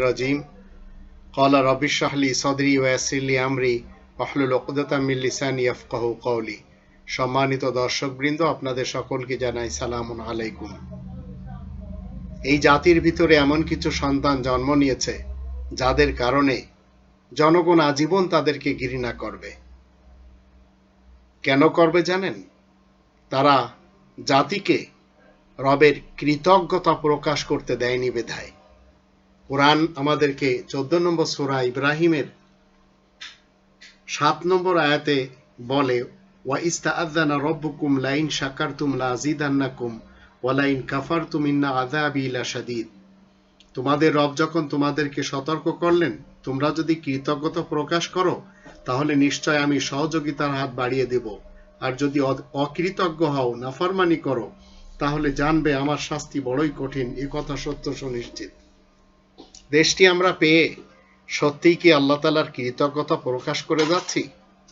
রাজিম। কলা সদরি ওয়াসিল্লি আমরি কৌলি সম্মানিত দর্শকবৃন্দ, আপনাদের সকলকে জানাই সালাম আলাইকুম। এই জাতির ভিতরে এমন কিছু সন্তান জন্ম নিয়েছে, যাদের কারণে জনগণ আজীবন তাদেরকে ঘৃণা করবে। কেন করবে জানেন? তারা জাতিকে রবের কৃতজ্ঞতা প্রকাশ করতে দেয়নি বেধায়। কোরআন আমাদেরকে চোদ্দ নম্বর সোরা ইব্রাহিমের সাত নম্বর আয়াতে বলে, ওয়া ইস্তাআযানা রব্বুকুম লাইন শাকারতুম লাযিদান্নাকুম ওয়া লাইন কাফারতুম ইন্না লাশাদীদ। তোমাদের রব যখন তোমাদেরকে সতর্ক করলেন, তোমরা যদি কৃতজ্ঞতা প্রকাশ করো, তাহলে নিশ্চয় আমি সহযোগিতার হাত বাড়িয়ে দেব। আর যদি অকৃতজ্ঞ হও, নাফরমানি করো তাহলে জানবে আমার শাস্তি বড়ই কঠিন, এ কথা সত্য সুনিশ্চিত। দেশটি আমরা পেয়ে সত্যিই কি আল্লাহ তালার কৃতজ্ঞতা প্রকাশ করে যাচ্ছি?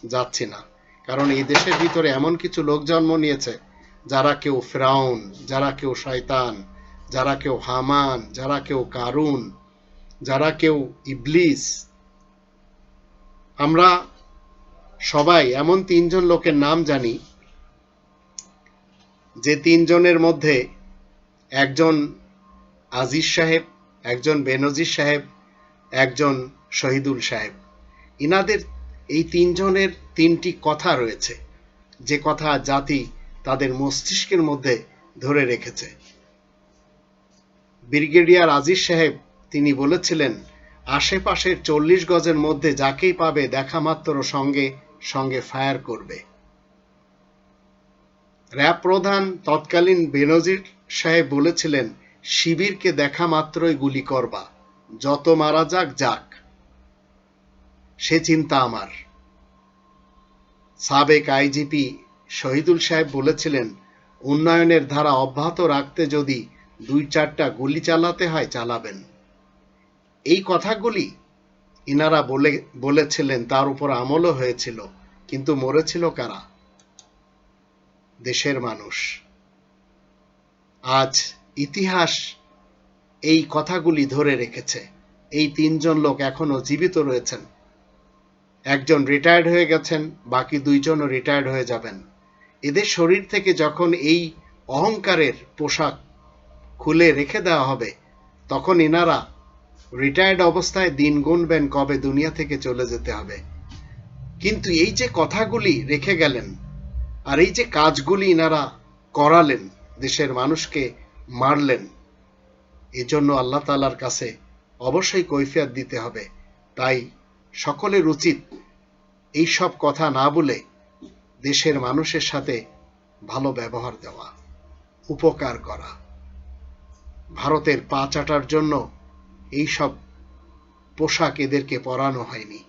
যাচ্ছি না। কারণ এই দেশের ভিতরে এমন কিছু লোক জন্ম নিয়েছে, যারা কেউ ফ্রাউন, যারা কেউ শয়তান, যারা কেউ হামান, যারা কেউ কারুন, যারা কেউ ইবলিস। আমরা সবাই এমন তিনজন লোকের নাম জানি যে তিনজনের মধ্যে একজন আজিজ সাহেব, একজন বেনজির সাহেব, একজন শহীদুল সাহেব। ইনাদের এই তিনজনের তিনটি কথা রয়েছে। যে কথা জাতি তাদের মস্তিষ্কের মধ্যে ধরে রেখেছে। ব্রিগেডিয়ার আজিজ সাহেব, তিনি বলেছিলেন, আশেপাশের চল্লিশ গজের মধ্যে যাকেই পাবে দেখা মাত্র সঙ্গে সঙ্গে ফায়ার করবে। র্যাব প্রধান তৎকালীন বেনজির সাহেব বলেছিলেন, শিবিরকে দেখা মাত্রই গুলি করবা, যত মারা যাক যাক। সে চিন্তা আমার। সাবেক আইজিপি শহীদুল সাহেব বলেছিলেন, উন্নয়নের ধারা অব্যাহত রাখতে যদি দুই চারটা গুলি চালাতে হয়, চালাবেন। এই কথাগুলি ইনারা বলে, বলেছিলেন, তার উপর আমলও হয়েছিল, কিন্তু মরেছিল কারা? দেশের মানুষ। আজ ইতিহাস এই কথাগুলি ধরে রেখেছে। এই তিনজন লোক এখনও জীবিত রয়েছেন। একজন রিটায়ার্ড হয়ে গেছেন, বাকি দুইজনও রিটায়ার্ড হয়ে যাবেন। এদের শরীর থেকে যখন এই অহংকারের পোশাক খুলে রেখে দেওয়া হবে, তখন এনারা রিটায়ার্ড অবস্থায় দিন গুনবেন কবে দুনিয়া থেকে চলে যেতে হবে। কিন্তু এই যে কথাগুলি রেখে গেলেন আর এই যে কাজগুলি ইনারা করালেন, দেশের মানুষকে মারলেন, এজন্য আল্লাহ তালার কাছে অবশ্যই কৈফিয়াত দিতে হবে। তাই সকলের উচিত এই সব কথা না বলে দেশের মানুষের সাথে ভালো ব্যবহার দেওয়া, উপকার করা। ভারতের পা চাটার জন্য এই সব পোশাক এদেরকে পরানো হয়নি।